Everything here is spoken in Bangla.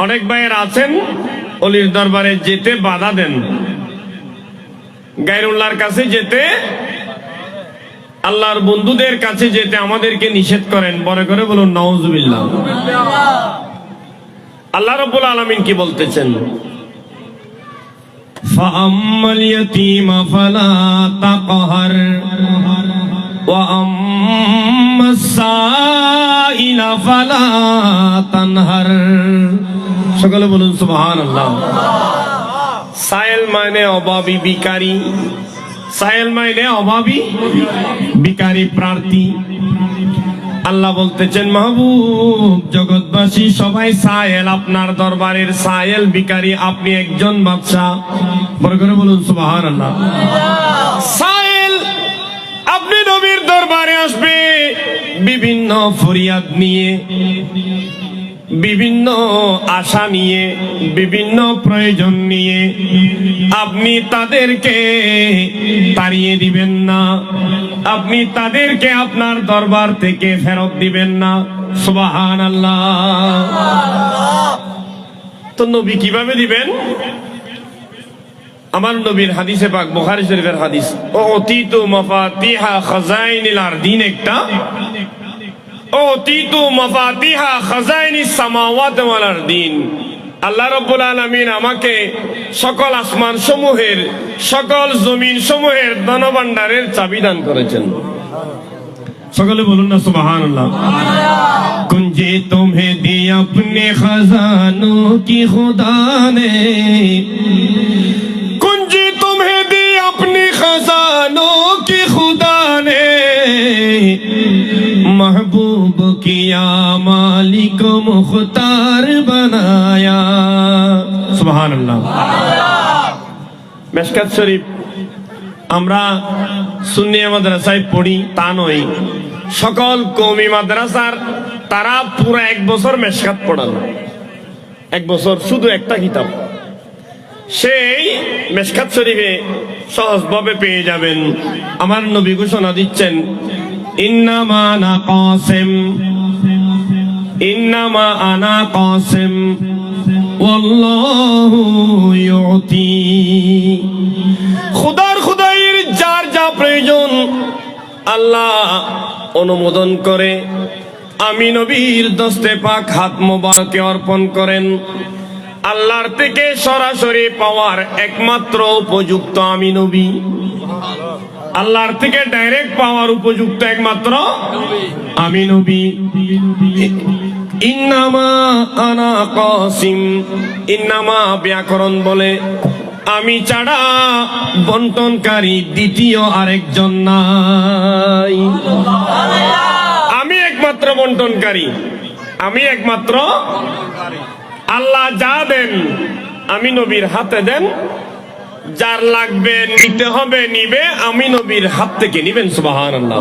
অনেক ভাইয়ের আছেন অলির দরবারে যেতে বাধা দেন গাইরুল্লাহর কাছে যেতে আল্লাহর বন্ধুদের কাছে যেতে আমাদেরকে নিষেধ করেন বড় করে বলুন নওয়াজুবিল্লাহ আল্লাহ রব্বুল আলমিন কি বলতেছেন فأما اليتيم فلا تقهر وأما السائل فلا تنهر সকলে বলুন সুবহান আল্লাহ সায়েল মানে অভাবী ভিকারী সায়েল মানে অভাবী ভিকারী প্রার্থী। আল্লাহ বলতেছেন, মাহবুব, জগৎবাসী সবাই সায়েল, আপনার দরবারের সায়েল ভিকারী আপনি একজন বাদশা। বড় করে বলুন সুবহান আল্লাহ সায়েল, আপনি নবীর দরবারে আসবে বিভিন্ন ফরিয়াদ নিয়ে। বিভিন্ন আশা নিয়ে, বিভিন্ন প্রয়োজন নিয়ে আপনি তাদেরকে তাড়িয়ে দিবেন না। আপনি তাদেরকে আপনার দরবার থেকে ফেরত দিবেন না। সুবাহান আল্লাহ তো নবী কীভাবে দিবেন? আমার নবীর হাদিসে পাক বুখারী শরীফের হাদিস ও অতীত মাফাতিহা খাজাইনিল আরদিন একটা অতীত মফাতিহা খাজাইনি সামাওয়াত দিন আল্লাহ রব্বুল আমাকে সকল আসমান সমূহের সকল জমিন সমূহের ধনভাণ্ডারের চাবি করেছেন। সকলে বলুন না সুবাহান কুঞ্জে তোমে দিয়ে আপনি খাজানো কি খুদা নে। محبوب کیا مالک مختار بنایا سبحان اللہ مشکت شریف আমরা সুন্নি মাদ্রাসায় পড়ি তা নই সকল কৌমি মাদ্রাসার তারা পুরো এক বছর মেশকাত পড়ালো এক বছর শুধু একটা কিতাব সেই মেশকাত শরীফে সহজভাবে পেয়ে যাবেন আমার নবী ঘোষণা দিচ্ছেন আনা কাসিম। ইন্নামা আনা খুদার যার যা প্রয়োজন, আল্লাহ অনুমোদন করে। আমি নবীর দস্তে পাক হাত মোবারকে অর্পণ করেন। আল্লাহর থেকে সরাসরি পাওয়ার একমাত্র উপযুক্ত আমি নবী। আল্লাহর থেকে ডাইরেক্ট পাওয়ার উপযুক্ত একমাত্র আমি নবী। ইন্নামা আনা ব্যাকরণ বলে, আমি ছাড়া বন্টনকারী দ্বিতীয় আরেকজন নাই। আমি একমাত্র বন্টনকারী। আমি একমাত্র আল্লাহ যা দেন, আমি নবীর হাতে দেন যার লাগবে নিতে হবে নিবে। আমি নবীর হাত থেকে নিবেন সুবাহ আল্লাহ